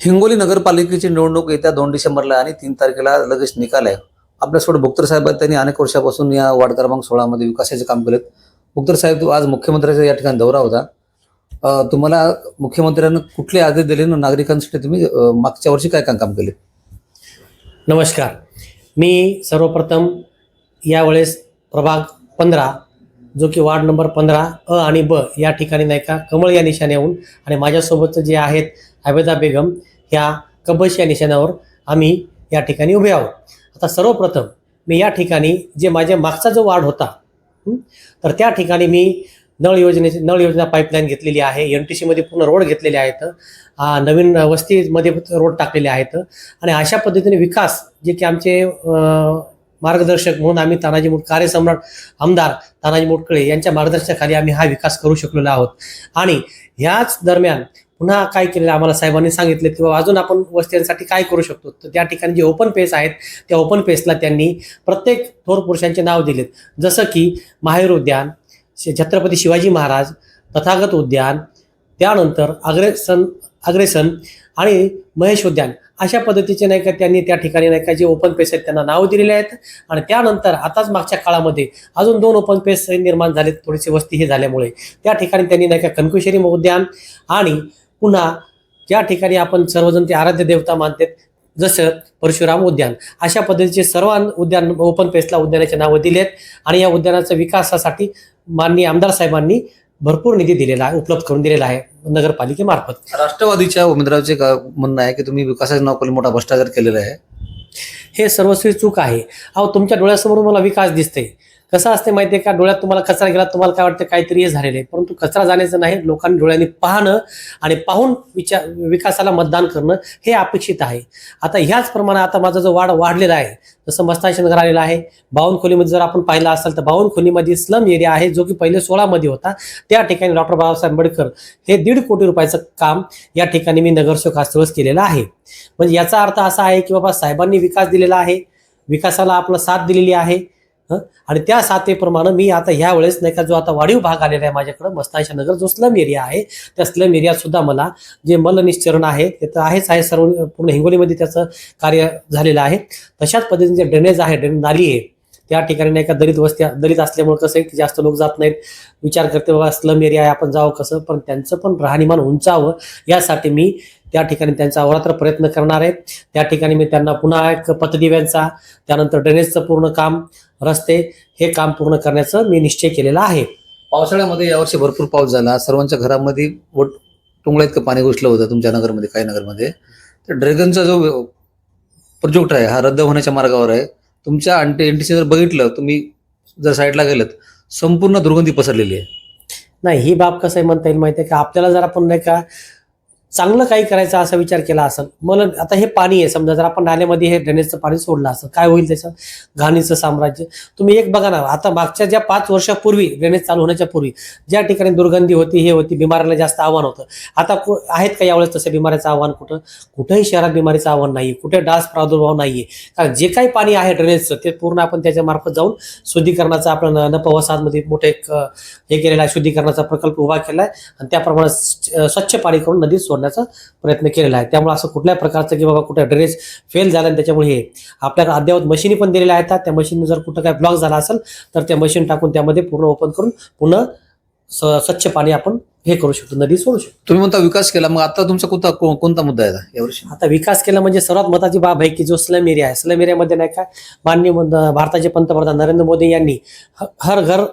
हिंगोली नगरपालिकेची निवडणूक येत्या दोन डिसेंबरला आणि तीन तारखेला लगेच निकाल आहे. आपल्यासोबत भुक्तर साहेब त्यांनी अनेक वर्षापासून या वार्ड क्रमांक सोळामध्ये विकासाचे काम केलेत. भुक्तर साहेब आज मुख्यमंत्र्याचा या ठिकाणी दौरा होता. तुम्हाला मुख्यमंत्र्यांना कुठले आदेश दिले ना नागरिकांसाठी तुम्ही मागच्या वर्षी काय काय काम केले? नमस्कार. मी सर्वप्रथम यावेळेस प्रभाग पंधरा जो की वार्ड नंबर पंधरा अ आणि ब या ठिकाणी नाही का कमळ या निशाण्याहून आणि माझ्यासोबत जे आहेत आबेदा बेगम ह्या कबश या निशाण्यावर आम्ही या ठिकाणी उभे आहोत. आता सर्वप्रथम मी या ठिकाणी जे माझ्या मागचा जो वार्ड होता तर त्या ठिकाणी मी नळ योजनेची नळ योजना पाईपलाईन घेतलेली आहे एन टी सीमध्ये पूर्ण रोड घेतलेले आहेत नवीन वस्तीमध्ये रोड टाकलेले आहेत आणि अशा पद्धतीने विकास जे की आमचे मार्गदर्शक म्हणून आम्ही तानाजी मुट कार्यसम्राट आमदार तानाजी मुटकळे यांच्या मार्गदर्शनाखाली आम्ही हा विकास करू शकलेलो आहोत. आणि ह्याच दरम्यान पुन्हा काय केलेलं आम्हाला साहेबांनी सांगितले की बाबा अजून आपण वस्त्यांसाठी काय करू शकतो? तर त्या ठिकाणी जे ओपन पेस आहेत त्या ओपन पेसला त्यांनी प्रत्येक थोर पुरुषांचे नाव दिलेत. जसं की माहेर उद्यान छत्रपती शिवाजी महाराज तथागत उद्यान त्यानंतर अग्रेसन अग्रेसन आणि महेश उद्यान अशा पद्धतीचे नाही का त्यांनी त्या ठिकाणी नाही का जे ओपन पेस आहेत त्यांना नावं दिलेले आहेत. आणि त्यानंतर आताच मागच्या काळामध्ये अजून दोन ओपन पेस निर्माण झाले थोडीशी वस्ती हे झाल्यामुळे. त्या ठिकाणी त्यांनी नाही का कनकुशेरी उद्यान आणि पुन्हा ज्या ठिकाणी आपण सर्वजण ते आराध्य देवता मानतात जसं परशुराम उद्यान अशा पद्धतीचे सर्व उद्यान ओपन पेसला उद्यानाचे नावं दिलेत. आणि या उद्यानाचा विकासासाठी माननीय आमदार साहेबांनी भरपूर निधी दिलेला आहे उपलब्ध करून दिलेला आहे नगरपालिकेमार्फत. राष्ट्रवादीच्या उमेदवाराचे का म्हणणं आहे की तुम्ही विकासाच्या नावाखाली मोठा भ्रष्टाचार केलेला आहे. हे सर्वस्वी चूक आहे. अहो तुमच्या डोळ्यासमोर मला विकास दिसते कसं असते माहिती आहे का? डोळ्यात तुम्हाला कचरा गेला तुम्हाला काय वाटतं काहीतरी हे झालेलं आहे. परंतु कचरा जाण्याचं नाही लोकांनी डोळ्यांनी पाहणं आणि पाहून विचार विकासाला मतदान करणं हे अपेक्षित आहे. आता ह्याच प्रमाणात आता माझा जो वाढ वाढलेला आहे जसं मस्तानशी नगर आलेला आहे बावनखोलीमध्ये जर आपण पाहिलं असेल तर बावनखोलीमध्ये स्लम एरिया आहे जो की पहिले सोळामध्ये होता. त्या ठिकाणी डॉक्टर बाबासाहेब आंबेडकर हे दीड कोटी रुपयाचं काम या ठिकाणी मी नगरसेवक असल्यास केलेलं आहे. म्हणजे याचा अर्थ असा आहे की बाबा साहेबांनी विकास दिलेला आहे विकासाला आपला साथ दिलेली आहे आणि त्या साथेप्रमाणे मी आता ह्या वेळेस नाही का जो आता वाढीव भाग आलेला आहे माझ्याकडं मस्तानशा नगर जो स्लम एरिया आहे त्या स्लम एरियात सुद्धा मला जे मलनिश्चरण आहे ते तर आहेच आहे सर्व पूर्ण हिंगोलीमध्ये त्याचं कार्य झालेलं आहे. तशाच पद्धतीने जे ड्रेनेज आहे ड्रेन नाली आहे त्या ठिकाणी नाही का दलित वस्त्या दलित असल्यामुळे कसं आहे की जास्त लोक जात नाहीत. विचार करते बाबा स्लम एरिया आहे आपण जावं कसं? पण त्यांचं पण राहणीमान उंचावं यासाठी मी त्या ठिकाणी त्यांचा अवरात्र प्रयत्न करणार आहे. त्या ठिकाणी मी त्यांना पुन्हा एक पतदिव्यांचा त्यानंतर ड्रेनेजचं पूर्ण काम रस्ते हे काम पूर्ण करण्याचं मी निश्चय केलेला आहे. पावसाळ्यामध्ये यावर्षी भरपूर पाऊस झाला. सर्वांच्या घरामध्ये वट टुंगळ्या इतकं पाणी घुसलं होतं? तुमच्या नगरमध्ये काही नगरमध्ये. तर ड्रॅगनचा जो प्रोजेक्ट आहे हा रद्द होण्याच्या मार्गावर आहे. तुमच्या अंटी एनटीसी जर बघितलं तुम्ही जर साईडला गेलं संपूर्ण दुर्गंधी पसरलेली आहे. नाही ही बाब कसं आहे म्हणता येईल माहिती आहे का? आपल्याला जर आपण नाही का चांगलं काही करायचा असा विचार केला असेल मला आता हे पाणी आहे समजा जर आपण नाल्यामध्ये हे ड्रेनेजचं पाणी सोडलं असं काय होईल त्याचं? घाणीचं साम्राज्य. तुम्ही एक बघा ना आता मागच्या ज्या पाच वर्षापूर्वी ड्रेनेज चालू होण्याच्या पूर्वी ज्या ठिकाणी दुर्गंधी होती हे होती बिमाऱ्याला जास्त आव्हान होतं. आता कु- आहेत का यावेळेस तसं बिमाऱ्याचं आव्हान कुठं? कुठंही शहरात बिमारीचं आव्हान नाही कुठे डास प्रादुर्भाव नाही कारण जे काही पाणी आहे ड्रेनेजचं ते पूर्ण आपण त्याच्यामार्फत जाऊन शुद्धीकरणाचा आपण नपवसादमध्ये मोठं एक हे केलेला आहे शुद्धीकरणाचा प्रकल्प उभा केला आहे आणि त्याप्रमाणे स्वच्छ पाणी करून नदीत सोडण्याचा प्रयत्न केलेला आहे. त्यामुळे असं कुठल्याही प्रकारचं की बाबा कुठे ड्रेनेज फेल झालं आणि त्याच्यामुळे हे आपल्याला अद्ययावत मशीनी पण दिलेल्या आहेत. त्या मशीन जर कुठं काय ब्लॉक झाला असेल तर त्या मशीन टाकून त्यामध्ये पूर्ण ओपन करून पुन्हा स्वच्छ पाणी आपण हे करू शकतो नदी सोडू शकतो. तुम्ही म्हणता विकास केला मग आता तुमचा कोणता कोणता मुद्दा आहे यावर्षी आता विकास केला म्हणजे सर्वात महत्वाची बाब आहे की जो स्लम एरिया आहे. स्लम एरियामध्ये नाही का माननीय भारताचे पंतप्रधान नरेंद्र मोदी यांनी हर घर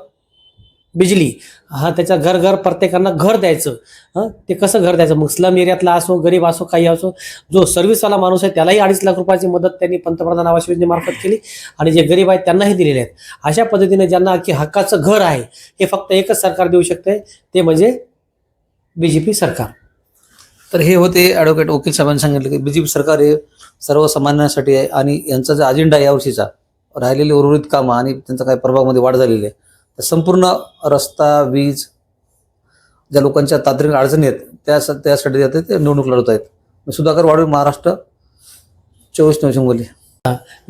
बिजली. हा त्याच्या घर घर प्रत्येकांना घर द्यायचं. हां ते कसं घर द्यायचं? मग स्लम एरियातला असो गरीब असो काही असो जो सर्व्हिसवाला माणूस आहे त्यालाही अडीच लाख रुपयाची मदत त्यांनी पंतप्रधान आवास योजनेमार्फत केली आणि जे गरीब आहेत त्यांनाही दिलेले आहेत. अशा पद्धतीने ज्यांना की हक्काचं घर आहे हे फक्त एकच सरकार देऊ शकते ते म्हणजे बी जे पी सरकार. तर हे होते ॲडव्होकेट वकील साहेबांनी सांगितलं की बीजेपी सरकार हे सर्वसामान्यांसाठी आहे आणि यांचा जो अजेंडा यावर्षीचा राहिलेली उर्वरित कामं आणि त्यांचा काही प्रभावामध्ये वाढ झालेली आहे. संपूर्ण रस्ता वीज ज्या लोकांच्या तांत्रिक अडचणी आहेत त्या त्यासाठी जाते ते निवडणूक लढवत आहेत. मी सुधाकर वाडवे महाराष्ट्र चोवीस नऊ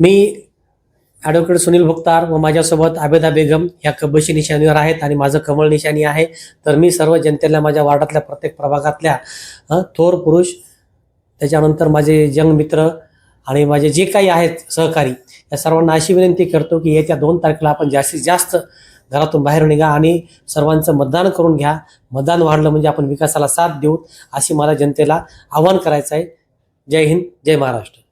मी ॲडव्होकेट सुनील भुक्तार व माझ्यासोबत आबेदा बेगम या कब्बशी निशाणीवर आहेत आणि माझं कमळ निशाणी आहे. तर मी सर्व जनतेला माझ्या वार्डातल्या प्रत्येक प्रभागातल्या थोर पुरुष त्याच्यानंतर माझे जंग मित्र आणि माझे जे काही आहेत सहकारी या सर्वांना अशी विनंती करतो की येत्या दोन तारखेला आपण जास्तीत जास्त घरातून बाहेर निघा आणि सर्वांचं मतदान करून घ्या. मतदान वाढलं म्हणजे आपण विकासाला साथ देऊ. अशी मला जनतेला आवाहन करायचं आहे. जय हिंद जय महाराष्ट्र.